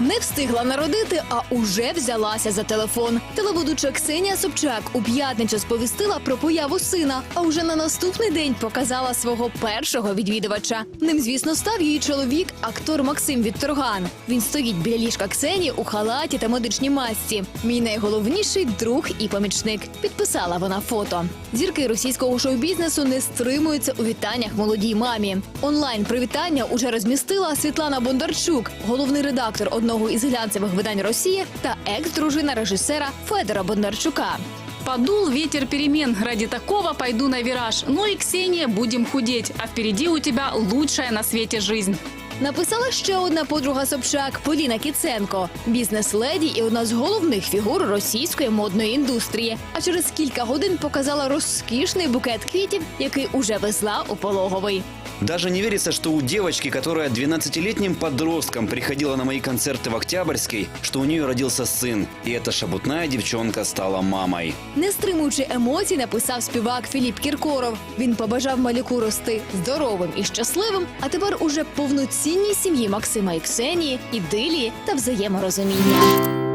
Не встигла народити, а уже взялася за телефон. Телеведуча Ксенія Собчак у п'ятницю сповістила про появу сина, а уже на наступний день показала свого першого відвідувача. Ним, звісно, став її чоловік, актор Максим Вітторган. Він стоїть біля ліжка Ксенії у халаті та медичній масці. Мій найголовніший друг і помічник. Підписала вона фото. Зірки російського шоу-бізнесу не стримуються у вітаннях молодій мамі. Онлайн привітання уже розмістила Світлана Бондарчук, головний редактор одного із глянцевих видань Росії та екс-дружина режисера Федора Бондарчука. Подул ветер перемен. Ради такого пойду на вираж. Ну и, Ксения, будем худеть. А впереди у тебя лучшая на свете жизнь. Написала ще одна подруга Собчак Поліна Кіценко, бізнес-леді і одна з головних фігур російської модної індустрії. А через кілька годин показала розкішний букет квітів, який уже везла у пологовий. Даже не верится, что у девочки, которая 12-летним подростком приходила на мои концерты в Октябрьской, что у нее родился сын. И эта шабутная девчонка стала мамой. Не стримуючи емоцій, написав співак Філіп Кіркоров. Він побажав малюку рости здоровим і щасливим, а тепер уже повноцінній сім'ї Максима і Ксенії, ідилії та взаєморозуміння.